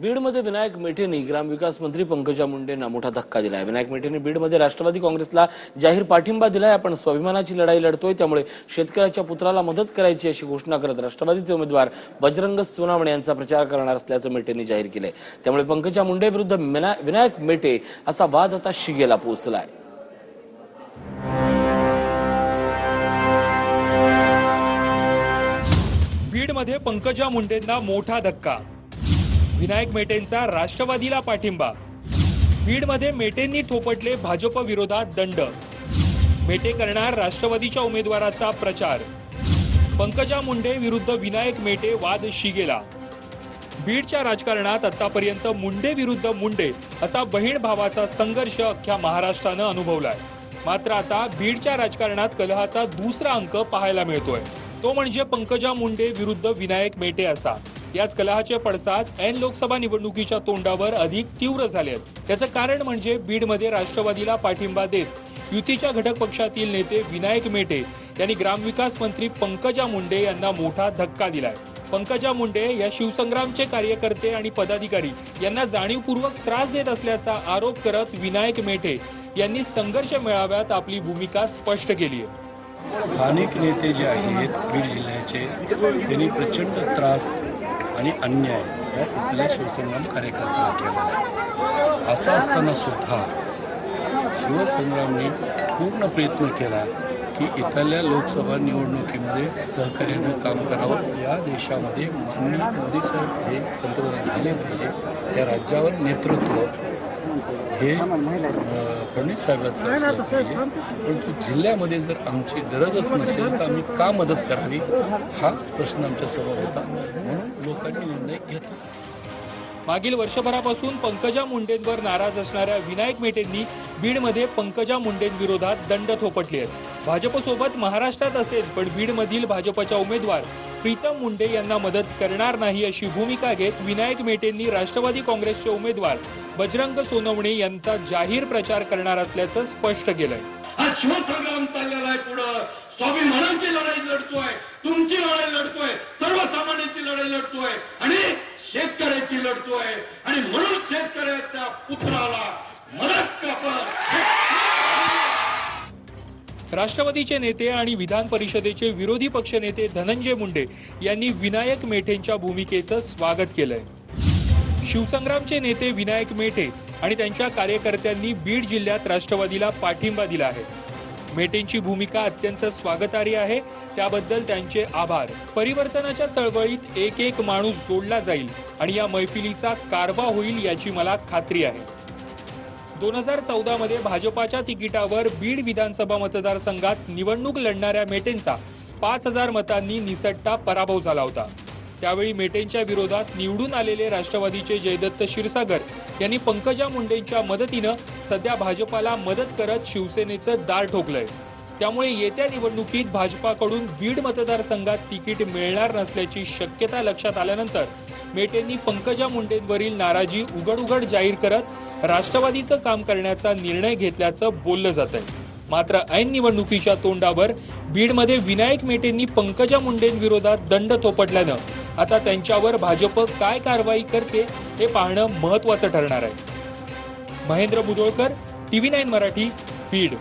बीडमध्ये विनायक मेटेंनी ग्रामविकास मंत्री पंकजा मुंडेंना मोठा धक्का दिलाय. विनायक मेटेंनी बीडमध्ये राष्ट्रवादी काँग्रेसला जाहीर पाठिंबा दिलाय. आपण स्वाभिमानाची लढाई लढतोय त्यामुळे शेतकऱ्याच्या पुत्राला मदत करायची अशी घोषणा करत राष्ट्रवादीचे उमेदवार बजरंग सोनावणे यांचा प्रचार करणार असल्याचं मेटेंनी जाहीर केलंय. त्यामुळे पंकजा मुंडे विरुद्ध विनायक मेटे असा वाद आता शिगेला पोहोचलाय. बीडमध्ये पंकजा मुंडेंना मोठा धक्का विनायक मेटेंचा राष्ट्रवादीला पाठिंबा. बीडमध्ये मेटेंनी थोपटले भाजप विरोधात दंड. मेटे करणार राष्ट्रवादीच्या उमेदवाराचा प्रचार. पंकजा मुंडे विरुद्ध विनायक मेटे वाद शिगेला. बीडच्या राजकारणात आतापर्यंत मुंडे विरुद्ध मुंडे असा बहीण भावाचा संघर्ष अख्ख्या महाराष्ट्रानं अनुभवलाय. मात्र आता बीडच्या राजकारणात कलहाचा दुसरा अंक पाहायला मिळतोय. तो म्हणजे पंकजा मुंडे विरुद्ध विनायक मेटे असा. याच कलहाचे पडसाद ऐन लोकसभा निवडणुकीच्या तोंडावर अधिक तीव्र झाले आहेत त्याचं कारण म्हणजे बीडमध्ये राष्ट्रवादीला पाठिंबा देत युतीच्या घटक पक्षातील नेते विनायक मेटे यांनी ग्रामविकास मंत्री पंकजा मुंडे यांना मोठा धक्का दिलाय. पंकजा मुंडे या शिवसंग्रामचे कार्यकर्ते आणि पदाधिकारी यांना जाणीवपूर्वक त्रास देत असल्याचा आरोप करत विनायक मेटे यांनी संघर्ष मेळाव्यात आपली भूमिका स्पष्ट केली आहे. स्थानिक नेते जे आहेत बीड जिल्ह्याचे त्यांनी प्रचंड त्रास आणि अन्याय या इथल्या शिवसंग्राम कार्यकर्त्यांनी केलेला आहे. असं असताना सुद्धा शिवसंग्रामने पूर्ण प्रयत्न केला की इथल्या लोकसभा निवडणुकीमध्ये सहकार्यानं काम करावं. या देशामध्ये माननीय मोदी साहेब हे पंतप्रधान झाले पाहिजे. या राज्यावर नेतृत्व हे फडणवीस साहेबांचं असलं पाहिजे परंतु जिल्ह्यामध्ये जर आमची गरजच नसेल तर आम्ही का मदत करावी? हा प्रश्न आमच्यासमोर होता. म्हणून लोकांनी निर्णय घेतला. मागील वर्षभरापासून पंकजा मुंडेंवर नाराज असणाऱ्या विनायक मेटेंनी बीडमध्ये पंकजा मुंडेंविरोधात दंड थोपटले आहेत. भाजपसोबत महाराष्ट्रात असेल पण बीडमधील भाजपच्या उमेदवार प्रीतम मुंडे यांना मदत करणार नाही अशी भूमिका घेत विनायक मेटेंनी राष्ट्रवादी काँग्रेसचे उमेदवार बजरंग सोनवणे यांचा जाहीर प्रचार करणार असल्याचं स्पष्ट केलंय. हा शिवसंग्राम चाललेला आहे पुढं. स्वाभिमानाची लढाई लढतोय. तुमची लढाई लढतोय. सर्वसामान्यांची लढाई लढतोय. आणि शेतकऱ्याची लढतोय. आणि म्हणून शेतकऱ्याच्या पुत्राला मदत आपण राष्ट्रवादीचे नेते आणि विधान परिषदेचे विरोधी पक्षनेते धनंजय मुंडे यांनी विनायक मेठेंच्या भूमिकेचं स्वागत केलंय. शिवसंग्रामचे नेते विनायक मेठे आणि त्यांच्या कार्यकर्त्यांनी बीड जिल्ह्यात राष्ट्रवादीला पाठिंबा दिला आहे. मेटेंची भूमिका अत्यंत स्वागतार्ह आहे त्याबद्दल त्यांचे आभार. परिवर्तनाच्या चळवळीत एक एक माणूस जोडला जाईल आणि या मैफिलीचा कारवा होईल याची मला खात्री आहे. दोन हजार चौदा मध्ये भाजपाच्या तिकिटावर बीड विधानसभा मतदारसंघात निवडणूक लढणाऱ्या मेटेंचा पाच हजार मतांनी निसट्टा पराभव झाला होता. त्यावेळी मेटेंच्या विरोधात निवडून आलेले राष्ट्रवादीचे जयदत्त क्षीरसागर यांनी पंकजा मुंडेंच्या मदतीनं सध्या भाजपाला मदत करत शिवसेनेचं दार ठोकलंय. त्यामुळे येत्या निवडणुकीत भाजपाकडून बीड मतदारसंघात तिकीट मिळणार नसल्याची शक्यता लक्षात आल्यानंतर मेटेंनी पंकजा मुंडेंवरील नाराजी उघड उघड जाहीर करत राष्ट्रवादीचं काम करण्याचा निर्णय घेतल्याचं बोललं जात आहे मात्र ऐन निवडणुकीच्या तोंडावर बीडमध्ये विनायक मेटेंनी पंकजा मुंडेंविरोधात दंड थोपटल्यानं आता त्यांच्यावर भाजप काय कारवाई करते हे पाहणं महत्वाचं ठरणार आहे. Mahendra Budolkar TV nine Marathi Beed.